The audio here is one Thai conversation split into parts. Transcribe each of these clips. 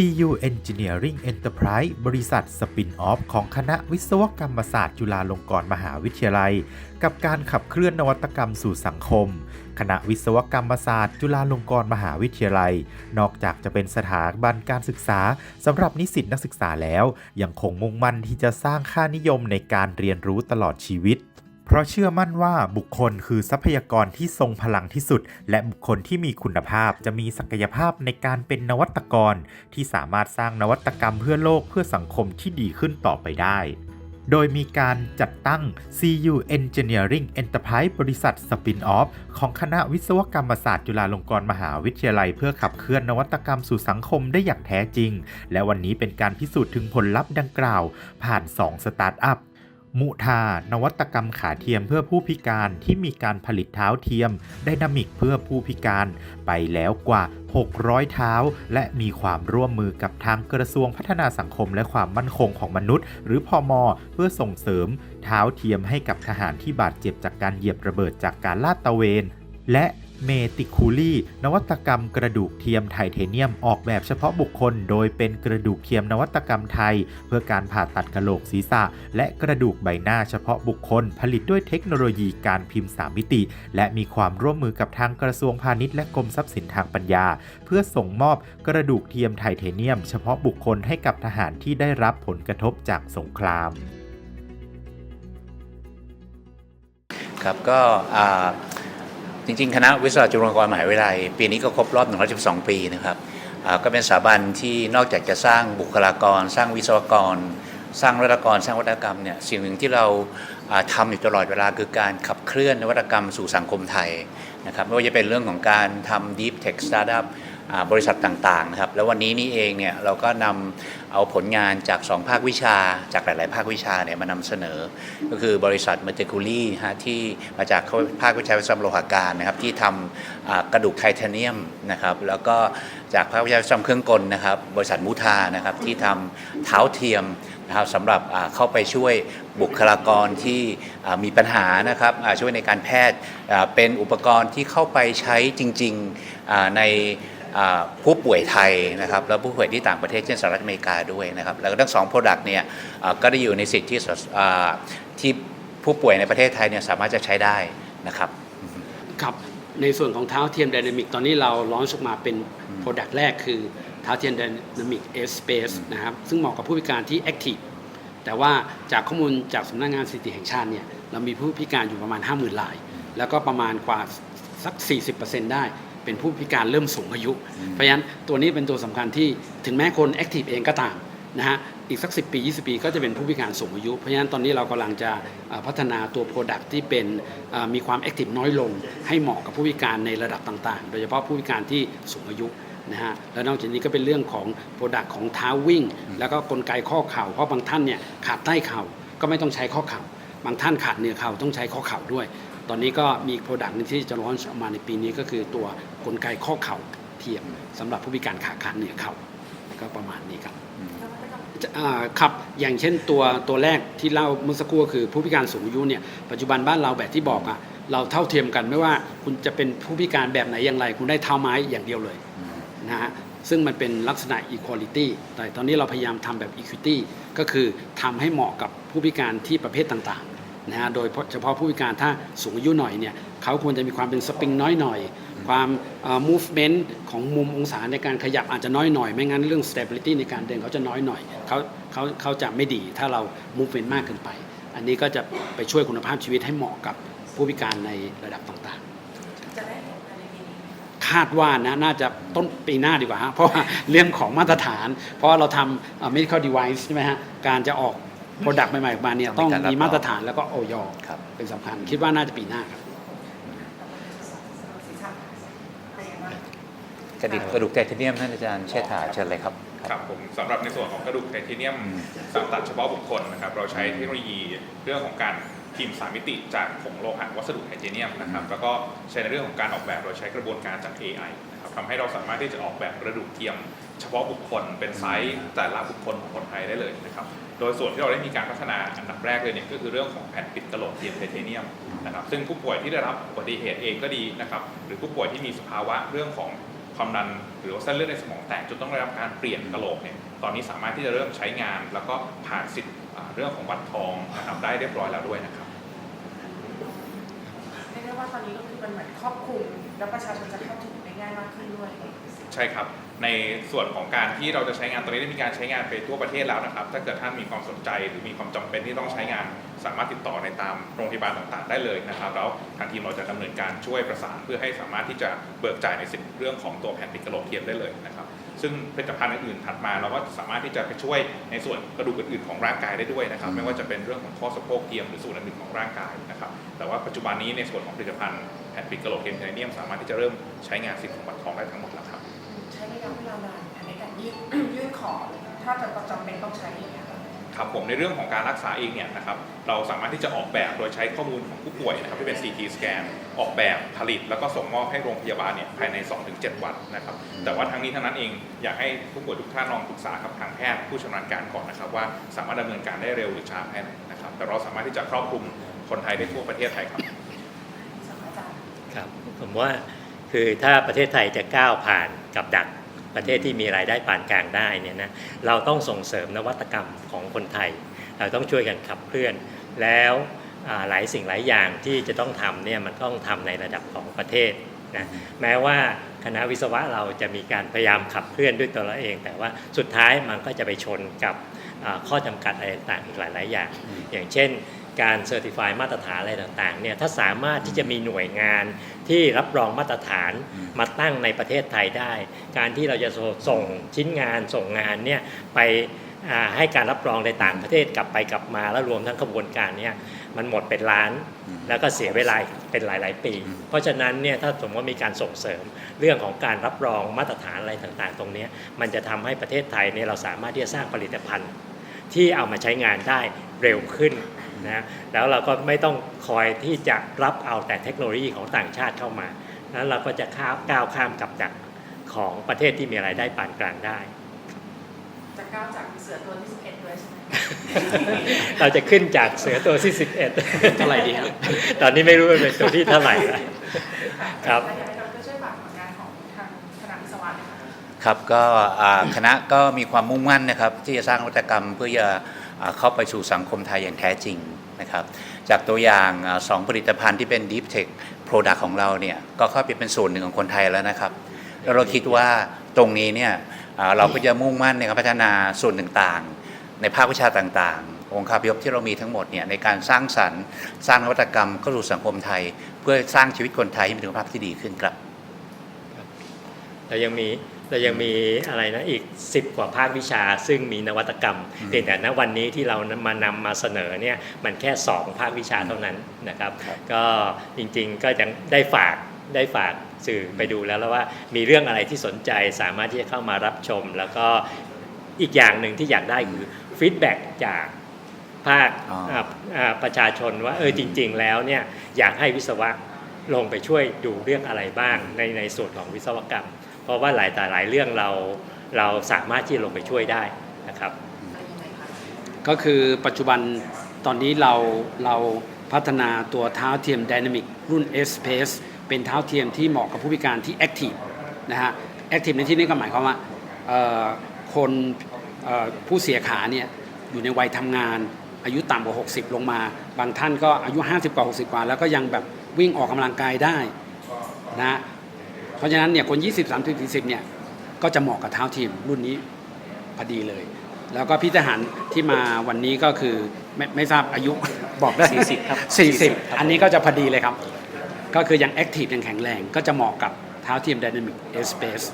CU Engineering Enterprise บริษัทสปินออฟของคณะวิศวกรรมศาสตร์จุฬาลงกรณ์มหาวิทยาลัย กับการขับเคลื่อนนวัตกรรมสู่สังคม คณะวิศวกรรมศาสตร์ จุฬาลงกรณ์มหาวิทยาลัย นอกจากจะเป็นสถาบันการศึกษาสำหรับนิสิตนักศึกษาแล้ว ยังคงมุ่งมั่นที่จะสร้างค่านิยมในการเรียนรู้ตลอดชีวิต เพราะเชื่อมั่นว่าบุคคลคือทรัพยากรที่ทรงพลังที่สุด และบุคคลที่มีคุณภาพจะมีศักยภาพในการเป็นนวัตกร ที่สามารถสร้างนวัตกรรมเพื่อโลกเพื่อสังคมที่ดีขึ้นต่อไปได้ โดยมีการจัดตั้ง CU Engineering Enterprise บริษัทสปินออฟของคณะวิศวกรรมศาสตร์จุฬาลงกรณ์มหาวิทยาลัย เพื่อขับเคลื่อนนวัตกรรมสู่สังคมได้อย่างแท้จริง และวันนี้เป็นการพิสูจน์ถึงผลลัพธ์ดังกล่าว ผ่าน 2 สตาร์ทอัพ มุทานวัตกรรมขาเทียมเพื่อผู้พิการที่มีการผลิตเท้าเทียมไดนามิกเพื่อผู้พิการ ไปแล้วกว่า 600 เท้า และมีความร่วมมือกับทางกระทรวงพัฒนาสังคมและความมั่นคงของมนุษย์ หรือพอมเพื่อส่งเสริม เท้าเทียมให้กับทหารที่บาดเจ็บจากการเหยียบระเบิดจากการลาดตระเวน และ เมติคูลี่นวัตกรรมกระดูกเทียมไทเทเนียมออกแบบเฉพาะบุคคล โดยเป็นกระดูกเทียมนวัตกรรมไทย เพื่อการผ่าตัดกระโหลกศีรษะ และกระดูกใบหน้าเฉพาะบุคคล ผลิตด้วยเทคโนโลยีการพิมพ์ 3 มิติ และมีความร่วมมือกับทางกระทรวงพาณิชย์และกรมทรัพย์สินทางปัญญา เพื่อส่งมอบกระดูกเทียมไทเทเนียม เฉพาะบุคคลให้กับทหารที่ได้รับผลกระทบจากสงคราม ครับก็อ่า จริงๆ คณะวิศวะจุฬาลงกรณ์มหาวิทยาลัย ปีนี้ก็ครบรอบ 112 ปีนะครับก็เป็นสถาบันที่นอกจากจะสร้างบุคลากร สร้างวิศวกร สร้างวัตกร สร้างวัตกรรมเนี่ยสิ่งหนึ่งที่เราอ่าทำอยู่ตลอดเวลาคือการขับเคลื่อนนวัตกรรมสู่สังคมไทยนะครับไม่ว่าจะเป็นเรื่องของการทำ Deep Tech Startup บริษัทต่างๆนะครับแล้ววันนี้นี่เองเนี่ยเราก็นำเอาผลงานจาก 2 ภาควิชา จากหลาย ๆ ภาควิชาเนี่ยมานำเสนอ ก็คือบริษัทเมเจคูลี่ฮะที่มาจากภาควิชาวิศวกรรมโลหะการนะครับที่ทำอ่ากระดูกไทเทเนียมนะครับแล้วก็จากภาควิชาวิศวกรรมเครื่องกลนะครับบริษัทมูทานะครับที่ทำเท้าเทียมนะครับสำหรับเข้าไปช่วยบุคลากรที่มีปัญหานะครับช่วยในการแพทย์เป็นอุปกรณ์ที่เข้าไปใช้จริง ๆใน ผู้ป่วยไทยนะครับแล้วผู้ป่วยที่ต่างประเทศเช่นสหรัฐอเมริกาด้วยนะครับแล้วก็ทั้งสอง Product เนี่ยก็ได้อยู่ในสิทธิที่ที่ผู้ป่วยในประเทศไทยเนี่ยสามารถจะใช้ได้นะครับครับในส่วนของเท้าเทียมไดนามิกตอนนี้เราลอนช์ออกมาเป็น Product แรกคือเท้าเทียมไดนามิกเอสเปซนะครับซึ่งเหมาะกับผู้พิการที่แอคทีฟแต่ว่าจากข้อมูลจากสำนักงานสถิติแห่งชาติเนี่ยเรามีผู้พิการอยู่ประมาณ 50,000ราย แล้วก็ประมาณกว่าสัก 40%ได้ เป็นผู้พิการเริ่มสูงอายุ เพราะฉะนั้นตัวนี้เป็นตัวสำคัญที่ถึงแม้คนแอคทีฟเองก็ตามนะฮะอีกสัก 10 ปี 20 ปีก็จะเป็นผู้พิการสูงอายุ เพราะฉะนั้นตอนนี้เรากำลังจะเอ่อพัฒนาตัว Product ที่เป็นเอ่อมีความแอคทีฟน้อยลง ให้เหมาะกับผู้พิการในระดับต่างๆ โดยเฉพาะผู้พิการที่สูงอายุนะฮะแล้วนอกจากนี้ก็เป็นเรื่องของ Product ของเท้าวิ่ง แล้วก็กลไกข้อเข่าเพราะบางท่านเนี่ยขาดใต้เข่าก็ไม่ต้องใช้ข้อเข่าบางท่านขาดเหนือเข่าต้องใช้ข้อเข่าด้วย ตอนนี้ก็มีโปรดักต์นึงที่จะร้อนออกมาในปีนี้ก็คือตัวกลไกข้อเข่าเทียมสำหรับผู้พิการขาขาดเหนือเข่าก็ประมาณนี้ครับจะอ่าครับอย่างเช่นตัวตัวแรกที่เล่าเมื่อสักครู่ก็คือผู้พิการสูงอายุเนี่ยปัจจุบันบ้านเราแบบที่บอกอะเราเท่าเทียมกันไม่ว่าคุณจะเป็นผู้พิการแบบไหนอย่างไร คุณได้เท้าไม้อย่างเดียวเลยนะฮะซึ่งมันเป็นลักษณะ equality แต่ตอนนี้เราพยายามทำแบบ equity ก็คือทำให้เหมาะกับผู้พิการที่ประเภทต่างๆ นะฮะโดยเฉพาะผู้พิการถ้าสูงอายุหน่อยเนี่ยเขาควรจะมีความเป็นสปริงน้อยหน่อยความเอ่อ movement ของมุมองศาในการขยับอาจจะน้อยหน่อย ไม่งั้นเรื่อง stability ในการเดินเขาจะน้อยหน่อยเขาเขาเขาจะไม่ดีถ้าเรา movement มากเกินไป อันนี้ก็จะไปช่วยคุณภาพชีวิตให้เหมาะกับผู้พิการในระดับต่างๆ คาดว่านะน่าจะต้นปีหน้าดีกว่าฮะเพราะว่าเรื่องของมาตรฐาน เพราะว่าเราทำเอ่อ medical device ใช่ไหมฮะการจะออก product ใหม่ๆออกมาเนี่ยต้ต้อองงมีการรับมีมาตรฐานแล้วก็ออยครับเป็นสำคัญ คิดว่าน่าจะปีหน้าครับ กระดิกกระดูกไทเทเนียมท่านอาจารย์เชษฐาเชิญเลยครับ ครับผมสำหรับในส่วนของกระดูกไทเทเนียมอืมสารตัดเฉพาะบุคคลนะครับ เราใช้เทคโนโลยีเรื่องของการ พิมพ์สามมิติจากผงโลหะวัสดุไทเทเนียมนะครับแล้วก็ใช้ในเรื่องของการออกแบบโดยใช้กระบวนการจาก AI นะครับทำให้เราสามารถที่จะออกแบบกระดูกเทียม เฉพาะบุคคลเป็นไซส์แต่ละบุคคลของคนไทยได้เลยนะครับโดยส่วนที่เราได้มีการพัฒนาอันดับแรกเลยเนี่ยก็คือเรื่องของแผ่นปิดกระโหลกเทียมไทเทเนียมนะครับซึ่งผู้ป่วยที่ได้รับอุบัติเหตุเองก็ดีนะครับหรือผู้ป่วยที่มีสภาวะเรื่องของความดันหรือว่าเส้นเลือดในสมองแตกจนต้องได้รับการเปลี่ยนกะโหลกเนี่ยตอนนี้สามารถที่จะเริ่มใช้งาน แล้วก็ผ่านสิทธิ์อ่า เรื่องของบัตรทองนะครับได้เรียบร้อยแล้วด้วยนะครับเรียกได้ว่าตอนนี้ก็คือมันเหมือนครอบคลุม แล้วประชาชนจะเข้าถึงได้ง่ายมากขึ้นด้วย ใช่ครับ ในส่วนของการที่เราจะใช้งานตอนนี้ได้มีการใช้งานไปทั่วประเทศแล้วนะครับ ถ้าเกิดท่านมีความสนใจหรือมีความจำเป็นที่ต้องใช้งาน สามารถติดต่อในตามโรงพยาบาลต่างๆ ได้เลยนะครับแล้วทางทีมเราจะดำเนินการช่วยประสานเพื่อให้สามารถที่จะเบิกจ่ายในสิทธิ์เรื่องของตัวแผ่นติดกระโหลกเทียมได้เลยนะครับ ซึ่งผลิตภัณฑ์อื่นๆถัดมา เราก็สามารถที่จะไปช่วยในส่วนกระดูกอื่นๆของร่างกายได้ด้วยนะครับ ไม่ว่าจะเป็นเรื่องของข้อสะโพกเทียมหรือส่วนอื่นๆของร่างกายนะครับ แต่ว่าปัจจุบันนี้ในส่วนของผลิตภัณฑ์แผ่นปิดกระโหลกเทียมไทเทเนียมสามารถที่จะเริ่มใช้งานสิทธิ์ของบัตรทองได้ทั้งหมดแล้วครับใช้ระยะเวลานานในการยื่นยื่นขอเลยถ้าจะจำเป็นต้องใช้อย่างเงี้ยค่ะครับผมในเรื่องของการรักษาเองเนี่ยนะครับ เราสามารถที่จะออกแบบโดยใช้ข้อมูลของผู้ป่วยนะครับที่เป็น CT สแกนออกแบบผลิต แล้วก็ส่งมอบให้โรงพยาบาลเนี่ยภายใน 2-7 วันนะครับ แต่ว่าทั้งนี้ทั้งนั้นเองอยากให้ผู้ป่วยทุกท่านลองปรึกษากับทางแพทย์ผู้ชำนาญการก่อนนะครับว่าสามารถดำเนินการได้เร็วหรือช้าแค่ไหนนะครับ แต่เราสามารถที่จะครอบคลุมคนไทยได้ทั่วประเทศไทยครับ ครับผมว่าคือถ้าประเทศไทยจะก้าวผ่านกับดักประเทศที่มีรายได้ปานกลางได้เนี่ยนะเราต้องส่งเสริมนวัตกรรมของคนไทย เราต้องช่วยกันขับเคลื่อน แล้วอ่าหลายสิ่งหลายอย่างที่จะต้องทำเนี่ยมันต้องทำในระดับของประเทศนะแม้ว่าคณะวิศวะเราจะมีการพยายามขับเคลื่อนด้วยตัวเราเอง แต่ว่าสุดท้ายมันก็จะไปชนกับอ่าข้อจำกัดอะไรต่างๆอีกหลาย ๆ อย่าง อย่างเช่น การเซอร์ติฟายมาตรฐานอะไรต่างๆเนี่ยถ้าสามารถที่จะมีหน่วยงานที่รับรองมาตรฐานมาตั้งในประเทศไทยได้ การที่เราจะส่งชิ้นงานส่งงานเนี่ยไปอ่า ให้การรับรองในต่างประเทศกลับไปกลับมาแล้วรวมทั้งกระบวนการเนี่ยมันหมดเป็นล้าน แล้วก็เสียเวลาเป็นหลาย ๆ ปี เพราะฉะนั้นเนี่ยถ้าสมมติว่ามีการส่งเสริมเรื่องของการรับรองมาตรฐานอะไรต่างๆ ตรงเนี้ยมันจะทำให้ประเทศไทยเนี่ยเราสามารถที่จะสร้างผลิตภัณฑ์ ที่เอามาใช้งานได้เร็วขึ้นนะแล้วเราก็ไม่ต้องคอยที่จะรับเอาแต่เทคโนโลยีของต่างชาติเข้ามาแล้วเราก็จะข้ามก้าวข้ามกับดักของประเทศที่มีรายได้ปานกลางได้ จะก้าวจากเสือตัวที่11ด้วยใช่ไหมเราจะขึ้นจากเสือตัวที่11เท่าไหร่ดีครับตอนนี้ไม่รู้ว่าเป็นตัวที่เท่าไหร่แล้วครับแล้วอยากให้ดรช่วยฝากผลงานของทางคณะวิศวะหน่อยค่ะครับก็อ่าคณะก็มีความมุ่งมั่นนะครับ ที่จะสร้างนวัตกรรมเพื่อจะอ่าเข้าไปสู่สังคมไทยอย่างแท้จริงนะครับ จากตัวอย่างอ่าสองผลิตภัณฑ์ที่เป็น Deep Tech Product ของเราเนี่ย ก็เข้าไปเป็นส่วนหนึ่งของคนไทยแล้วนะครับแล้วเราคิดว่า ตรงนี้เนี่ยอ่าเราก็จะมุ่งมั่นในการพัฒนาส่วนต่างๆ ในภาควิชาต่างๆ องค์คาพยพที่เรามีทั้งหมดเนี่ยในการสร้างสรรค์สร้างนวัตกรรมเข้าสู่สังคมไทย เพื่อสร้างชีวิตคนไทยให้มีคุณภาพที่ดีขึ้นครับเรายังมีเรายังมีอะไรนะอีก 10 กว่าภาควิชา ซึ่งมีนวัตกรรมเพียงแต่ณวันนี้ที่เรามานำมาเสนอเนี่ยมันแค่ 2 ภาควิชาเท่านั้นนะครับ ก็จริงๆก็ยังได้ฝากได้ฝาก สื่อไปดูแล้วแล้วว่ามีเรื่องอะไรที่สนใจสามารถที่จะเข้ามารับชม แล้วก็อีกอย่างหนึ่งที่อยากได้คือฟีดแบ็กจากภาคอ๋ออ่าอ่าประชาชนว่าเออจริง ๆ แล้วเนี่ยอยากให้วิศวะลงไปช่วยดูเรื่องอะไรบ้างในในส่วนของวิศวกรรม เพราะว่าหลายแต่หลายเรื่องเราเราสามารถที่จะลงไปช่วยได้นะครับอะไรยังไงคะก็คือปัจจุบันตอนนี้เราเราพัฒนาตัวเท้าเทียม Dynamic รุ่น S Pace เป็นเท้าเทียมที่เหมาะกับผู้พิการที่ Active นะฮะ Active ในที่นี้ก็หมายความว่าเอ่อคนเอ่อผู้เสียขาเนี่ยอยู่ในวัยทำงาน อายุต่ำกว่า 60 ลงมา บางท่านก็อายุ 50 กว่า 60 กว่า แล้วก็ยังแบบวิ่งออกกำลังกายได้นะเพราะฉะนั้นเนี่ยคน 20 30 40เนี่ยก็จะเหมาะกับเท้าเทียมรุ่นนี้พอดีเลย แล้วก็พี่ทหารที่มาวันนี้ก็คือไม่ไม่ทราบอายุบอกได้40 ครับ 40 อันนี้ก็จะพอดีเลยครับ ก็คือยังแอคทีฟยังแข็งแรง ก็จะเหมาะกับเท้าเทียม Dynamic S Space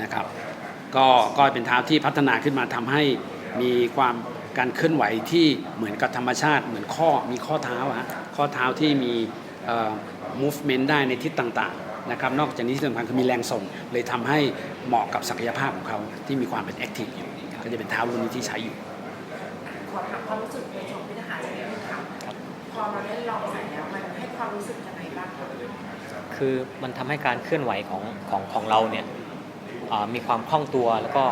นะครับก็ก็เป็นเท้าที่พัฒนาขึ้นมาทำให้มีความการเคลื่อนไหวที่เหมือนกับธรรมชาติ เหมือนข้อมีข้อเท้าฮะข้อเท้าที่มีเอ่อ movement ได้ในทิศต่างๆนะครับนอกจากนี้ที่สำคัญคือมีแรงส่ง เลยทำให้เหมาะกับศักยภาพของเขาที่มีความเป็นแอคทีฟอยู่ก็จะเป็นเท้ารุ่นนี้ที่ใช้อยู่ขอถามความรู้สึกในของพิธหารสักนิดนึงค่ะพอเราได้ลองใส่แล้วมันให้ความรู้สึกยัง คะคือมันทำให้การเคลื่อนไหวของของของเราเนี่ยอ่ามีความคล่องตัวแล้วก็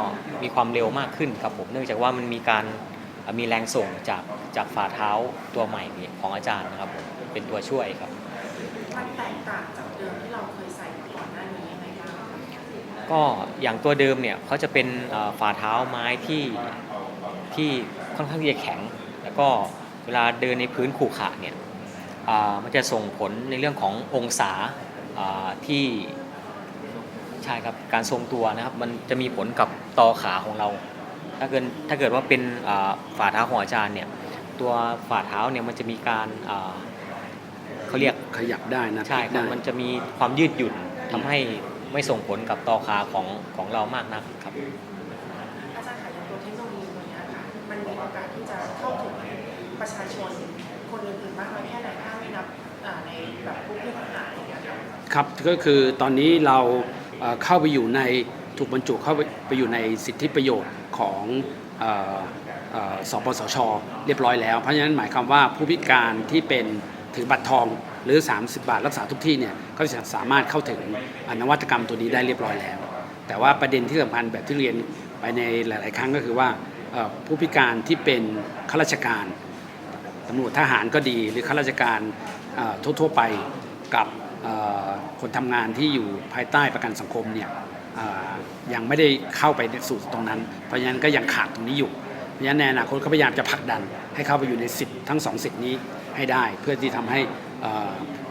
มีความเร็วมากขึ้นครับผมเนื่องจากว่ามันมีการอ่ามีแรงส่งจากจากฝ่าเท้าตัวใหม่ของอาจารย์นะครับผมเป็นตัวช่วยครับมันแตกต่างจากเดิมที่เราเคยใส่มาก่อนหน้านี้ยังไงบ้างคะก็อย่างตัวเดิมเนี่ยเขาจะเป็นเอ่อฝ่าเท้าไม้ที่ที่ค่อนข้างที่จะแข็ง แล้วก็เวลาเดินในพื้นขรุขระเนี่ยอ่า มันจะส่งผลในเรื่องขององศาอ่าที่ใช่ครับการทรงตัวนะครับ มันจะมีผลกับตอขาของเรา ถ้าเกิดถ้าเกิดว่าเป็นอ่าฝ่าเท้าของอาจารย์เนี่ยตัวฝ่าเท้าเนี่ยมันจะมีการอ่าเขาเรียกขยับได้นะใช่พลิกครับได้มันจะมีความยืดหยุ่นทำให้ไม่ส่งผลกับตอขาของของเรามากนักครับอาจารย์ค่ะอย่างตัวเทคโนโลยีตัวเนี้ยค่ะมันมีโอกาสที่จะเข้าถึงประชาชน คนอื่นๆมากน้อยแค่ไหนถ้าไม่นับในแบบผู้พิการอย่างเงี้ยค่ะครับก็คือตอนนี้เราเข้าไปอยู่ในถูกบรรจุเข้าไปไปอยู่ในสิทธิประโยชน์ของออเอ่อสปสช เรียบร้อยแล้ว เพราะฉะนั้นหมายความว่าผู้พิการที่เป็นถือบัตรทองหรือ 30 บาทรักษาทุกที่เนี่ยก็จะสามารถเข้าถึงนวัตกรรมตัวนี้ได้เรียบร้อยแล้ว แต่ว่าประเด็นที่สำคัญแบบที่เรียนไปในหลาย ๆ ครั้งก็คือว่าผู้พิการที่เป็นข้าราชการ ตำรวจทหารก็ดีหรือข้าราชการทั่วๆไปกับคนทำงานที่อยู่ภายใต้ประกันสังคมเนี่ยยังไม่ได้เข้าไปสู่ตรงนั้น เพราะฉะนั้นก็ยังขาดตรงนี้อยู่ เพราะฉะนั้นในอนาคตก็พยายามจะผลักดันให้เข้าไปอยู่ในสิทธิ์ทั้งสองสิทธิ์นี้ให้ได้ เพื่อที่ทำให้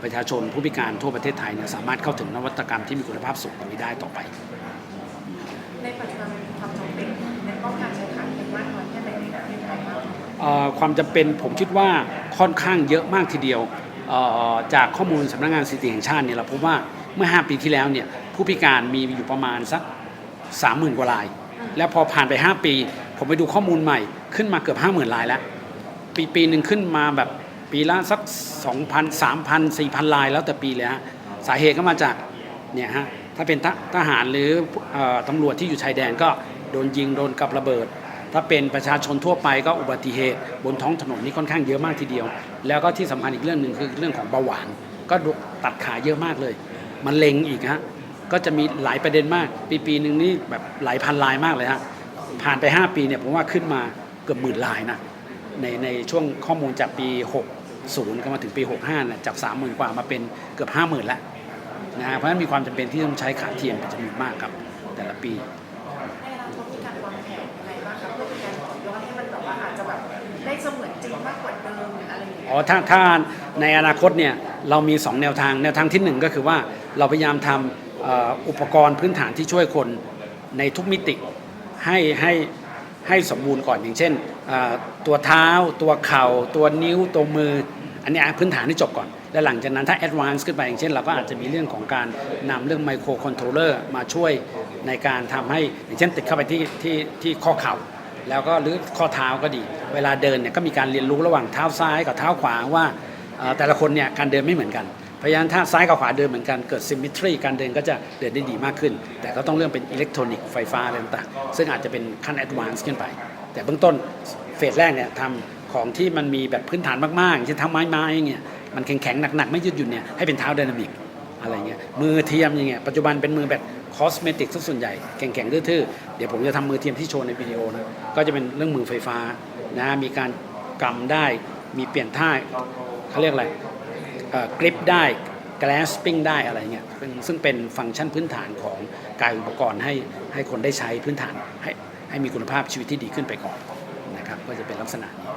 ประชาชนผู้พิการทั่วประเทศไทยเนี่ยสามารถเข้าถึงนวัตกรรมที่มีคุณภาพสูงนี้ได้ต่อไป ในปัจจุบันมีความจำเป็นในป้องกัน ความจำเป็นผมคิดว่าค่อนข้างเยอะมากทีเดียว จากข้อมูลสำนักงานสถิติแห่งชาติเนี่ยเราพบว่าเมื่อ 5 ปีที่แล้วเนี่ยผู้พิการมีอยู่ประมาณสัก 30,000 กว่าราย แล้วพอผ่านไป 5 ปี ผมไปดูข้อมูลใหม่ขึ้นมาเกือบ 50,000รายแล้ว ปีปีหนึ่งขึ้นมาแบบปีละสัก 2,000 3,000 4,000รายแล้วแต่ปีเลยฮะสาเหตุก็มาจากเนี่ยฮะถ้าเป็นทหารหรืออตำรวจที่อยู่ชายแดนก็โดนยิงโดนกับระเบิด ถ้าเป็นประชาชนทั่วไปก็อุบัติเหตุ บนท้องถนนนี่ค่อนข้างเยอะมากทีเดียว แล้วก็ที่สำคัญอีกเรื่องหนึ่งคือเรื่องของเบาหวาน ก็ตัดขาเยอะมากเลย มันเลงอีกฮะก็จะมีหลายประเด็นมาก ปีปีหนึ่งนี่แบบหลายพันลายมากเลยฮะผ่านไป 5 ปีเนี่ยผมว่าขึ้นมาเกือบหมื่นลายนะในในช่วงข้อมูลจากปี 60 ก็มาถึงปี 65นะจาก 30,000 กว่ามาเป็นเกือบ 50,000 แล้วนะฮะเพราะฉะนั้นมีความจำเป็นที่ต้องใช้ขาเทียมเป็นจำนวนมากครับ แต่ละปี มากกว่าเดิมหรืออะไรอย่างเงี้ยอ๋อถ้าถ้าในอนาคตเนี่ยเรามี 2 แนวทาง แนวทางที่ 1 ก็คือว่าเราพยายามทำเอ่ออุปกรณ์พื้นฐานที่ช่วยคนในทุกมิติให้ให้ให้สมบูรณ์ก่อนอย่างเช่นเอ่อตัวเท้า ตัวเข่า ตัวนิ้วตัวมือ อันนี้พื้นฐานที่จบก่อน แล้วหลังจากนั้นถ้าแอดวานซ์ขึ้นไปอย่างเช่น เราก็อาจจะมีเรื่องของการนำเรื่องไมโครคอนโทรลเลอร์มาช่วยในการทำให้อย่างเช่นติดเข้าไปที่ที่ที่ข้อเข่า แล้วก็หรือข้อเท้าก็ดี เวลาเดินเนี่ยก็มีการเรียนรู้ระหว่างเท้าซ้ายกับเท้าขวาว่าแต่ละคนเนี่ยการเดินไม่เหมือนกันเพราะฉะนั้นถ้าซ้ายกับขวาเดินเหมือนกันเกิดซิม m ทรีการเดินก็จะเดินได้ดีมากขึ้น แต่ก็ต้องเรื่องเป็นอิเล็กทรอนิกส์ไฟฟ้าอะไรต่างๆซึ่งอาจจะเป็นขั้นแอดวานซ์ขึ้นไป แต่เบื้องต้นเฟสแรกเนี่ยทำของที่มันมีแบบพื้นฐานมากๆอย่างเช่นเท้าไม้ไม้เงี้ยมันแข็งๆหนักๆไม่ยืดหยุ่นเนี่ยให้เป็นเท้าไดนามิก อะไรเงี้ยมือเทียมอย่างเงี้ยปัจจุบันเป็นมือแบบคอสเมติกส่วนใหญ่แข็งๆทื่อๆเดี๋ยวผมจะทำมือเทียมที่โชว์ในวิดีโอนะก็จะเป็นเรื่องมือไฟฟ้านะมีการกำได้มีเปลี่ยนท่าเขาเรียกอะไรกริปได้ grasping ได้อะไรเงี้ยซึ่งซึ่งเป็นฟังก์ชันพื้นฐานของกายอุปกรณ์ให้ให้คนได้ใช้พื้นฐานให้ให้มีคุณภาพชีวิตที่ดีขึ้นไปก่อนนะครับก็จะเป็นลักษณะนี้